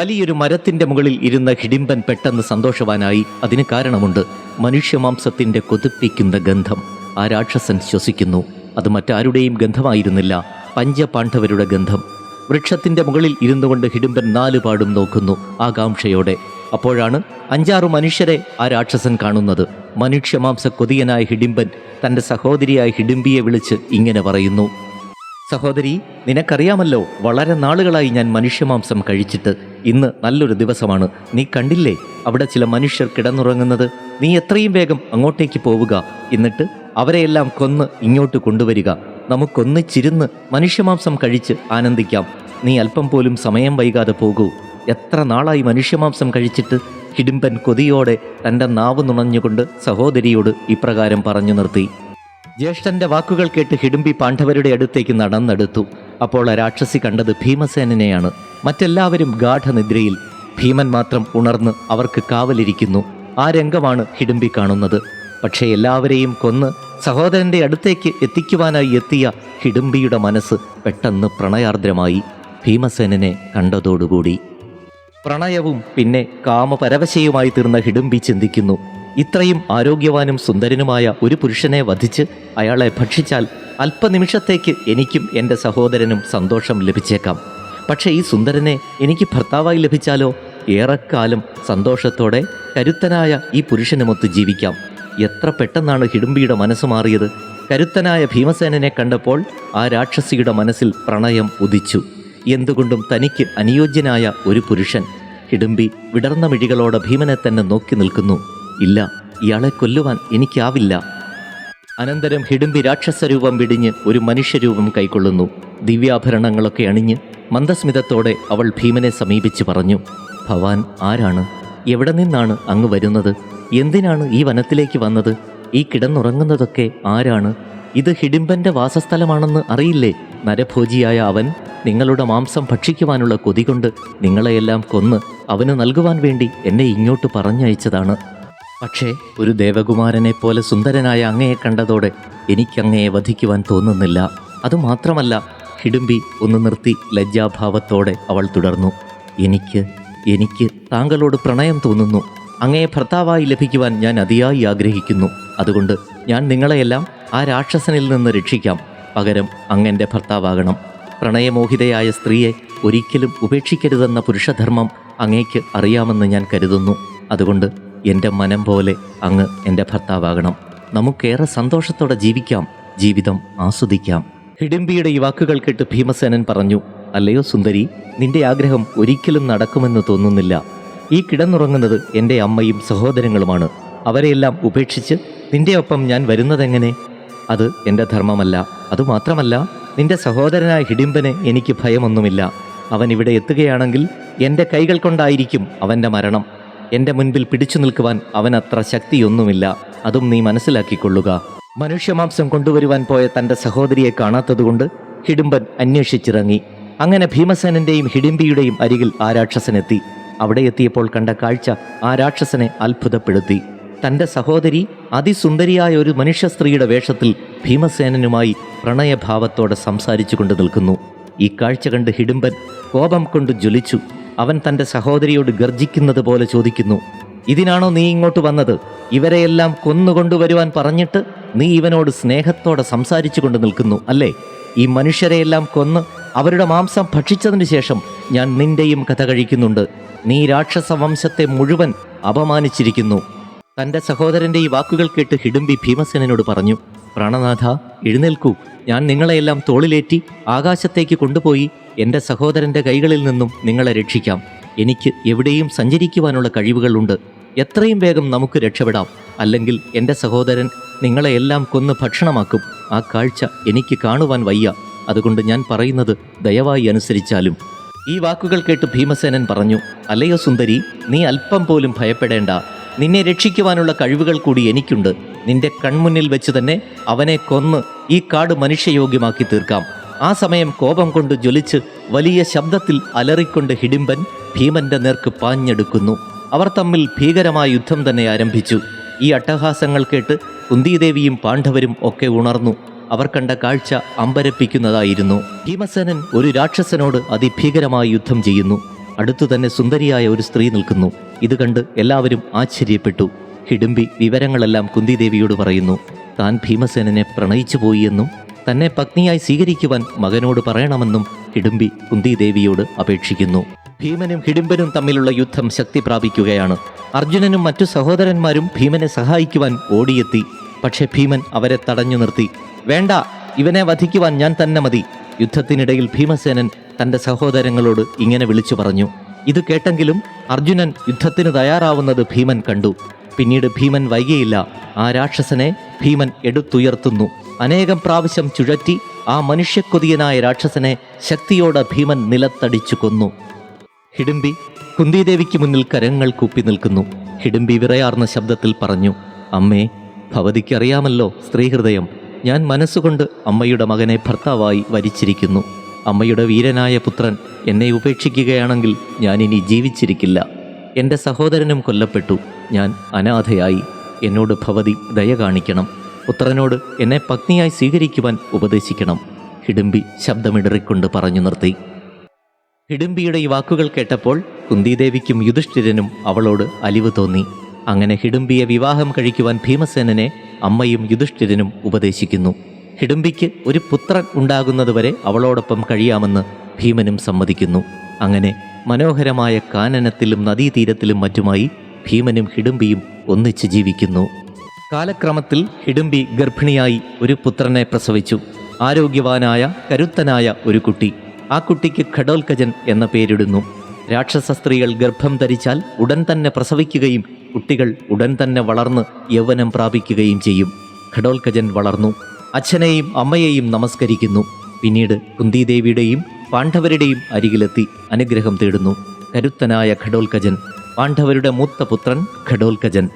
വലിയൊരു മരത്തിന്റെ മുകളിൽ ഇരുന്ന ഹിഡിമ്പൻ പെട്ടെന്ന് സന്തോഷവാനായി. അതിന് കാരണമുണ്ട്. മനുഷ്യമാംസത്തിന്റെ കൊതിപ്പിക്കുന്ന ഗന്ധം. ആ രാക്ഷസൻ ശ്വസിക്കുന്നു. അത് മറ്റാരുടെയും ഗന്ധമായിരുന്നില്ല. പഞ്ചപാണ്ഡവരുടെ ഗന്ധം. വൃക്ഷത്തിന്റെ മുകളിൽ ഇരുന്നു കൊണ്ട് നാലുപാടും നോക്കുന്നു ആകാംക്ഷയോടെ. അപ്പോഴാണ് അഞ്ചാറു മനുഷ്യരെ ആ രാക്ഷസൻ കാണുന്നത്. മനുഷ്യമാംസ കൊതിയനായ ഹിഡിംബൻ തന്റെ സഹോദരിയായ ഹിഡിംബിയെ വിളിച്ച് ഇങ്ങനെ പറയുന്നു. സഹോദരി നിനക്കറിയാമല്ലോ വളരെ നാളുകളായി ഞാൻ മനുഷ്യമാംസം കഴിച്ചിട്ട് ഇന്ന് നല്ലൊരു ദിവസമാണ്. നീ കണ്ടില്ലേ അവിടെ ചില മനുഷ്യർ കിടന്നുറങ്ങുന്നത്? നീ എത്രയും വേഗം അങ്ങോട്ടേക്ക് പോവുക. എന്നിട്ട് അവരെയെല്ലാം കൊന്ന് ഇങ്ങോട്ട് കൊണ്ടുവരിക. നമുക്കൊന്നിച്ചിരുന്ന് മനുഷ്യമാംസം കഴിച്ച് ആനന്ദിക്കാം. നീ അല്പം പോലും സമയം വൈകാതെ പോകൂ. എത്ര നാളായി മനുഷ്യമാംസം കഴിച്ചിട്ട്? ഹിഡിമ്പൻ കൊതിയോടെ തന്റെ നാവ് നുണഞ്ഞുകൊണ്ട് സഹോദരിയോട് ഇപ്രകാരം പറഞ്ഞു നിർത്തി. ജ്യേഷ്ഠന്റെ വാക്കുകൾ കേട്ട് ഹിഡുംബി പാണ്ഡവരുടെ അടുത്തേക്ക് നടന്നെടുത്തു. അപ്പോൾ ആ രാക്ഷസി കണ്ടത് ഭീമസേനനെയാണ്. മറ്റെല്ലാവരും ഗാഠനിദ്രയിൽ ഭീമൻ മാത്രം ഉണർന്ന് അവർക്ക് കാവലിരിക്കുന്നു. ആ രംഗമാണ് ഹിഡുംബി കാണുന്നത്. പക്ഷേ എല്ലാവരെയും കൊന്ന് സഹോദരന്റെ അടുത്തേക്ക് എത്തിക്കുവാനായി എത്തിയ ഹിഡുംബിയുടെ മനസ്സ് പെട്ടെന്ന് പ്രണയാർദ്രമായി. ഭീമസേനനെ കണ്ടതോടുകൂടി. പ്രണയവും പിന്നെ കാമപരവശയുമായി തീർന്ന ഹിഡുംബി ചിന്തിക്കുന്നു. ഇത്രയും ആരോഗ്യവാനും സുന്ദരനുമായ ഒരു പുരുഷനെ വധിച്ച് അയാളെ ഭക്ഷിച്ചാൽ അല്പനിമിഷത്തേക്ക് എനിക്കും എന്റെ സഹോദരനും സന്തോഷം ലഭിച്ചേക്കാം. പക്ഷേ ഈ സുന്ദരനെ എനിക്ക് ഭർത്താവായി ലഭിച്ചാലോ? ഏറെക്കാലം സന്തോഷത്തോടെ കരുത്തനായ ഈ പുരുഷനുമൊത്ത് ജീവിക്കാം. എത്ര പെട്ടെന്നാണ് ഹിഡുംബിയുടെ മനസ്സ് മാറിയത്. കരുത്തനായ ഭീമസേനനെ കണ്ടപ്പോൾ ആ രാക്ഷസിയുടെ മനസ്സിൽ പ്രണയം ഉദിച്ചു. എന്തുകൊണ്ടും തനിക്ക് അനുയോജ്യനായ ഒരു പുരുഷൻ. ഹിഡുംബി വിടർന്ന മിഴികളോടെ ഭീമനെ തന്നെ നോക്കി നിൽക്കുന്നു. ഇല്ല. ഇയാളെ കൊല്ലുവാൻ എനിക്കാവില്ല. അനന്തരം ഹിഡുമ്പി രാക്ഷസരൂപം വിടിഞ്ഞ് ഒരു മനുഷ്യരൂപം കൈക്കൊള്ളുന്നു. ദിവ്യാഭരണങ്ങളൊക്കെ അണിഞ്ഞ് മന്ദസ്മിതത്തോടെ അവൾ ഭീമനെ സമീപിച്ച് പറഞ്ഞു ഭവാൻ ആരാണ്? എവിടെ നിന്നാണ് അങ്ങ് വരുന്നത്? എന്തിനാണ് ഈ വനത്തിലേക്ക് വന്നത്? ഈ കിടന്നുറങ്ങുന്നതൊക്കെ ആരാണ്? ഇത് ഹിഡിമ്പന്റെ വാസസ്ഥലമാണെന്ന് അറിയില്ലേ? നരഭോജിയായ അവൻ നിങ്ങളുടെ മാംസം ഭക്ഷിക്കുവാനുള്ള കൊതികൊണ്ട് നിങ്ങളെയെല്ലാം കൊന്ന് അവന് നൽകുവാൻ വേണ്ടി എന്നെ ഇങ്ങോട്ട് പറഞ്ഞയച്ചതാണ്. പക്ഷേ ഒരു ദേവകുമാരനെ പോലെ സുന്ദരനായ അങ്ങയെ കണ്ടതോടെ എനിക്കങ്ങയെ വധിക്കുവാൻ തോന്നുന്നില്ല. അതുമാത്രമല്ല ഹിഡുമ്പി ഒന്ന് നിർത്തി ലജ്ജാഭാവത്തോടെ അവൾ തുടർന്നു. എനിക്ക് എനിക്ക് താങ്കളോട് പ്രണയം തോന്നുന്നു. അങ്ങയെ ഭർത്താവായി ലഭിക്കുവാൻ ഞാൻ അതിയായി ആഗ്രഹിക്കുന്നു. അതുകൊണ്ട് ഞാൻ നിങ്ങളെയെല്ലാം ആ രാക്ഷസനിൽ നിന്ന് രക്ഷിക്കാം. പകരം അങ്ങന്റെ ഭർത്താവാകണം. പ്രണയമോഹിതയായ സ്ത്രീയെ ഒരിക്കലും ഉപേക്ഷിക്കരുതെന്ന പുരുഷധർമ്മം അങ്ങേക്ക് അറിയാമെന്ന് ഞാൻ കരുതുന്നു. അതുകൊണ്ട് എന്റെ മനം പോലെ അങ്ങ് എന്റെ ഭർത്താവാകണം. നമുക്കേറെ സന്തോഷത്തോടെ ജീവിക്കാം ജീവിതം ആസ്വദിക്കാം. ഹിഡിംബിയുടെ ഈ വാക്കുകൾ കേട്ട് ഭീമസേനൻ പറഞ്ഞു അല്ലയോ സുന്ദരി നിന്റെ ആഗ്രഹം ഒരിക്കലും നടക്കുമെന്ന് തോന്നുന്നില്ല. ഈ കിടന്നുറങ്ങുന്നത് എന്റെ അമ്മയും സഹോദരങ്ങളുമാണ്. അവരെയെല്ലാം ഉപേക്ഷിച്ച് നിന്റെ ഒപ്പം ഞാൻ വരുന്നതെങ്ങനെ? അത് എന്റെ ധർമ്മമല്ല. അതുമാത്രമല്ല നിന്റെ സഹോദരനായ ഹിഡിംബന് എനിക്ക് ഭയമൊന്നുമില്ല. അവൻ ഇവിടെ എത്തുകയാണെങ്കിൽ എന്റെ കൈകൾ കൊണ്ടായിരിക്കും അവന്റെ മരണം. എന്റെ മുൻപിൽ പിടിച്ചു നിൽക്കുവാൻ അവനത്ര ശക്തിയൊന്നുമില്ല. അതും നീ മനസ്സിലാക്കിക്കൊള്ളുക. മനുഷ്യമാംസം കൊണ്ടുവരുവാൻ പോയ തന്റെ സഹോദരിയെ കാണാത്തതുകൊണ്ട് ഹിഡിംബൻ അന്വേഷിച്ചിറങ്ങി. അങ്ങനെ ഭീമസേനന്റെയും ഹിഡിംബിയുടെയും അരികിൽ ആ രാക്ഷസനെത്തി. അവിടെ എത്തിയപ്പോൾ കണ്ട കാഴ്ച ആ രാക്ഷസനെ അത്ഭുതപ്പെടുത്തി. തന്റെ സഹോദരി അതിസുന്ദരിയായ ഒരു മനുഷ്യ സ്ത്രീയുടെ വേഷത്തിൽ ഭീമസേനനുമായി പ്രണയഭാവത്തോടെ സംസാരിച്ചു കൊണ്ട് നിൽക്കുന്നു. ഈ കാഴ്ച കണ്ട് ഹിഡിംബൻ കോപം കൊണ്ട് ജ്വലിച്ചു. അവൻ തന്റെ സഹോദരിയോട് ഗർജിക്കുന്നത് പോലെ ചോദിക്കുന്നു ഇതിനാണോ നീ ഇങ്ങോട്ട് വന്നത്? ഇവരെയെല്ലാം കൊന്നുകൊണ്ടുവരുവാൻ പറഞ്ഞിട്ട് നീ ഇവനോട് സ്നേഹത്തോടെ സംസാരിച്ചു കൊണ്ട് നിൽക്കുന്നു അല്ലേ? ഈ മനുഷ്യരെയെല്ലാം കൊന്ന് അവരുടെ മാംസം ഭക്ഷിച്ചതിന് ശേഷം ഞാൻ നിന്റെയും കഥ കഴിക്കുന്നുണ്ട്. നീ രാക്ഷസ വംശത്തെ മുഴുവൻ അപമാനിച്ചിരിക്കുന്നു. തന്റെ സഹോദരന്റെ ഈ വാക്കുകൾ കേട്ട് ഹിഡുംബി ഭീമസേനോട് പറഞ്ഞു പ്രാണനാഥ എഴുന്നേൽക്കൂ. ഞാൻ നിങ്ങളെയെല്ലാം തോളിലേറ്റി ആകാശത്തേക്ക് കൊണ്ടുപോയി എന്റെ സഹോദരന്റെ കൈകളിൽ നിന്നും നിങ്ങളെ രക്ഷിക്കാം. എനിക്ക് എവിടെയും സഞ്ചരിക്കുവാനുള്ള കഴിവുകളുണ്ട്. എത്രയും വേഗം നമുക്ക് രക്ഷപ്പെടാം. അല്ലെങ്കിൽ എന്റെ സഹോദരൻ നിങ്ങളെയെല്ലാം കൊന്ന് ഭക്ഷണമാക്കും. ആ കാഴ്ച എനിക്ക് കാണുവാൻ വയ്യ. അതുകൊണ്ട് ഞാൻ പറയുന്നത് ദയവായി അനുസരിച്ചാലും. ഈ വാക്കുകൾ കേട്ട് ഭീമസേനൻ പറഞ്ഞു അല്ലയോ സുന്ദരി നീ അല്പം പോലും ഭയപ്പെടേണ്ട. നിന്നെ രക്ഷിക്കുവാനുള്ള കഴിവുകൾ കൂടി എനിക്കുണ്ട്. നിന്റെ കൺമുന്നിൽ വെച്ച് തന്നെ അവനെ കൊന്ന് ഈ കാട് മനുഷ്യയോഗ്യമാക്കി തീർക്കാം. ആ സമയം കോപം കൊണ്ട് ജ്വലിച്ച് വലിയ ശബ്ദത്തിൽ അലറിക്കൊണ്ട് ഹിഡിംബൻ ഭീമന്റെ നേർക്ക് പാഞ്ഞെടുക്കുന്നു. അവർ തമ്മിൽ ഭീകരമായ യുദ്ധം തന്നെ ആരംഭിച്ചു. ഈ അട്ടഹാസങ്ങൾ കേട്ട് കുന്തിദേവിയും പാണ്ഡവരും ഒക്കെ ഉണർന്നു. അവർ കണ്ട കാഴ്ച അമ്പരപ്പിക്കുന്നതായിരുന്നു. ഭീമസേനൻ ഒരു രാക്ഷസനോട് അതിഭീകരമായ യുദ്ധം ചെയ്യുന്നു. അടുത്തു തന്നെ സുന്ദരിയായ ഒരു സ്ത്രീ നിൽക്കുന്നു. ഇത് കണ്ട് എല്ലാവരും ആശ്ചര്യപ്പെട്ടു. ഹിഡുംബി വിവരങ്ങളെല്ലാം കുന്തിദേവിയോട് പറയുന്നു. താൻ ഭീമസേനനെ പ്രണയിച്ചു പോയിയെന്നും തന്നെ പത്നിയായി സ്വീകരിക്കുവാൻ മകനോട് പറയണമെന്നും ഹിഡുംബി കുന്തിദേവിയോട് അപേക്ഷിക്കുന്നു. ഭീമനും ഹിഡിംബനും തമ്മിലുള്ള യുദ്ധം ശക്തി പ്രാപിക്കുകയാണ്. അർജുനനും മറ്റു സഹോദരന്മാരും ഭീമനെ സഹായിക്കുവാൻ ഓടിയെത്തി. പക്ഷെ ഭീമൻ അവരെ തടഞ്ഞു നിർത്തി. വേണ്ട ഇവനെ വധിക്കുവാൻ ഞാൻ തന്നെ മതി യുദ്ധത്തിനിടയിൽ ഭീമസേനൻ തന്റെ സഹോദരങ്ങളോട് ഇങ്ങനെ വിളിച്ചു പറഞ്ഞു. ഇത് കേട്ടെങ്കിലും അർജുനൻ യുദ്ധത്തിന് തയ്യാറാവുന്നത് ഭീമൻ കണ്ടു. പിന്നീട് ഭീമൻ വൈകിയില്ല. ആ രാക്ഷസനെ ഭീമൻ എടുത്തുയർത്തുന്നു. അനേകം പ്രാവശ്യം ചുഴറ്റി ആ മനുഷ്യക്കൊതിയനായ രാക്ഷസനെ ശക്തിയോടെ ഭീമൻ നിലത്തടിച്ചു കൊന്നു. ഹിഡുംബി കുന്തിദേവിക്ക് മുന്നിൽ കരങ്ങൾ കൂപ്പി നിൽക്കുന്നു. ഹിഡുംബി വിറയാർന്ന ശബ്ദത്തിൽ പറഞ്ഞു അമ്മേ ഭവതിക്കറിയാമല്ലോ സ്ത്രീഹൃദയം. ഞാൻ മനസ്സുകൊണ്ട് അമ്മയുടെ മകനെ ഭർത്താവായി വരിച്ചിരിക്കുന്നു. അമ്മയുടെ വീരനായ പുത്രൻ എന്നെ ഉപേക്ഷിക്കുകയാണെങ്കിൽ ഞാനിനി ജീവിച്ചിരിക്കില്ല. എന്റെ സഹോദരനും കൊല്ലപ്പെട്ടു. ഞാൻ അനാഥയായി. എന്നോട് ഭവതി ദയ കാണിക്കണം. പുത്രനോട് എന്നെ പത്നിയായി സ്വീകരിക്കുവാൻ ഉപദേശിക്കണം. ഹിഡുംബി ശബ്ദമിടറിക്കൊണ്ട് പറഞ്ഞു നിർത്തി. ഹിഡുംബിയുടെ ഈ വാക്കുകൾ കേട്ടപ്പോൾ കുന്തിദേവിക്കും യുധിഷ്ഠിരനും അവളോട് അലിവ് തോന്നി. അങ്ങനെ ഹിഡുംബിയെ വിവാഹം കഴിക്കുവാൻ ഭീമസേനനെ അമ്മയും യുധിഷ്ഠിരനും ഉപദേശിക്കുന്നു. ഹിഡുംബിക്ക് ഒരു പുത്രൻ ഉണ്ടാകുന്നതുവരെ അവളോടൊപ്പം കഴിയാമെന്ന് ഭീമനും സമ്മതിക്കുന്നു. അങ്ങനെ മനോഹരമായ കാനനത്തിലും നദീതീരത്തിലും മറ്റുമായി ഭീമനും ഹിഡുംബിയും ഒന്നിച്ച് ജീവിക്കുന്നു. കാലക്രമത്തിൽ ഹിഡുംബി ഗർഭിണിയായി ഒരു പുത്രനെ പ്രസവിച്ചു. ആരോഗ്യവാനായ കരുത്തനായ ഒരു കുട്ടി. ആ കുട്ടിക്ക് ഖഡോൽക്കജൻ എന്ന പേരിടുന്നു. രാക്ഷസ സ്ത്രീകൾ ഗർഭം ധരിച്ചാൽ ഉടൻ തന്നെ പ്രസവിക്കുകയും കുട്ടികൾ ഉടൻ തന്നെ വളർന്ന് യൗവനം പ്രാപിക്കുകയും ചെയ്യും. ഖഡോൽക്കജൻ വളർന്നു. അച്ഛനെയും അമ്മയെയും നമസ്കരിക്കുന്നു. പിന്നീട് കുന്തിദേവിയുടെയും പാണ്ഡവരുടെയും അരികിലെത്തി അനുഗ്രഹം തേടുന്നു കരുത്തനായ ഘടോൽക്കജൻ പാണ്ഡവരുടെ മൂത്ത പുത്രൻ ഖഡോൽക്കജൻ